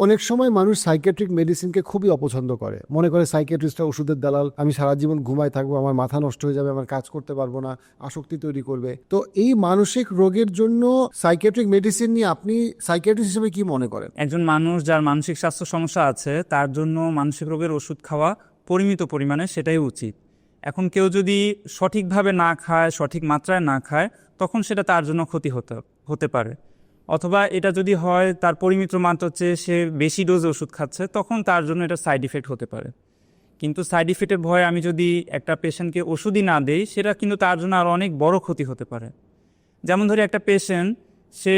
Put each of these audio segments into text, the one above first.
অনেক সময় মানুষ সাইকেট্রিক মেডিসিনকে খুবই অপছন্দ করে। মনে করে সাইকেট্রিস্টটা ওষুধের দালাল, আমি সারা জীবন ঘুমায় থাকব, আমার মাথা নষ্ট হয়ে যাবে, আমার কাজ করতে পারব না, আসক্তি তৈরি করবে। তো এই মানসিক রোগের জন্য সাইকেট্রিক মেডিসিন নিয়ে আপনি সাইকেট্রিস্ট হিসেবে কি মনে করেন? একজন মানুষ যার মানসিক স্বাস্থ্য সমস্যা আছে, তার জন্য মানসিক রোগের ওষুধ খাওয়া পরিমিত পরিমাণে সেটাই উচিত। এখন কেউ যদি সঠিকভাবে না খায়, সঠিক মাত্রায় না খায়, তখন সেটা তার জন্য ক্ষতি হতে হতে পারে। অথবা এটা যদি হয়, তার পরিমিত মাত্রার চেয়ে সে বেশি ডোজ ওষুধ খাচ্ছে, তখন তার জন্য এটা সাইড ইফেক্ট হতে পারে। কিন্তু সাইড ইফেক্টের ভয়ে আমি যদি একটা পেশেন্টকে ওষুধই না দেই, সেটা কিন্তু তার জন্য আরও অনেক বড় ক্ষতি হতে পারে। যেমন ধরি একটা পেশেন্ট সে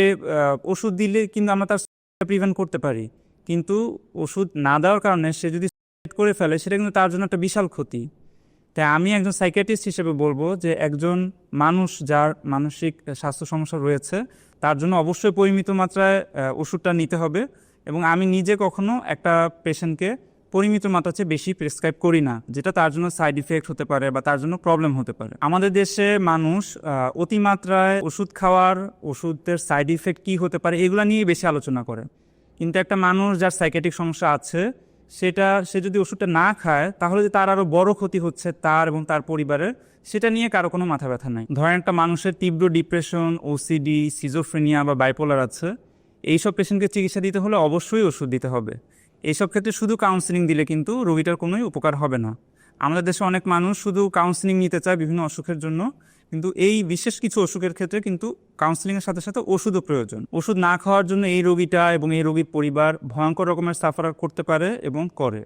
ওষুধ দিলে কিন্তু আমরা তার প্রিভেন্ট করতে পারি। কিন্তু ওষুধ না দেওয়ার কারণে সে যদি করে ফেলে, সেটা কিন্তু তার জন্য একটা বিশাল ক্ষতি। তাই আমি একজন সাইকিয়াট্রিস্ট হিসেবে বলব যে একজন মানুষ যার মানসিক স্বাস্থ্য সমস্যা রয়েছে, তার জন্য অবশ্যই পরিমিত মাত্রায় ওষুধটা নিতে হবে এবং আমি নিজে কখনো একটা পেশেন্টকে পরিমিত মাত্রার চেয়ে বেশি প্রেসক্রাইব করি না, যেটা তার জন্য সাইড ইফেক্ট হতে পারে বা তার জন্য প্রবলেম হতে পারে। আমাদের দেশে মানুষ অতিমাত্রায় ওষুধ খাওয়ার, ওষুধের সাইড ইফেক্ট কী হতে পারে, এগুলো নিয়ে বেশি আলোচনা করে। কিন্তু একটা মানুষ যার সাইকেটিক সমস্যা আছে সেটা, সে যদি ওষুধটা না খায়, তাহলে যে তার আরও বড় ক্ষতি হচ্ছে তার এবং তার পরিবারের, সেটা নিয়ে কারও কোনো মাথা ব্যথা নাই। ধরেন একটা মানুষের তীব্র ডিপ্রেশন ওসিডি সিজোফ্রেনিয়া বা বাইপোলার আছে, এইসব পেশেন্টকে চিকিৎসা দিতে হলে অবশ্যই ওষুধ দিতে হবে। এইসব ক্ষেত্রে শুধু কাউন্সিলিং দিলে কিন্তু রোগীটার কোনোই উপকার হবে না। আমাদের দেশে অনেক মানুষ শুধু কাউন্সিলিং নিতে চায় বিভিন্ন অসুখের জন্য, কিন্তু এই বিশেষ কিছু অসুখের ক্ষেত্রে কিন্তু কাউন্সিলিংয়ের সাথে সাথে ওষুধও প্রয়োজন। ওষুধ না খাওয়ার জন্য এই রোগীটা এবং এই রোগীর পরিবার ভয়ঙ্কর রকমের সাফার করতে পারে এবং করে।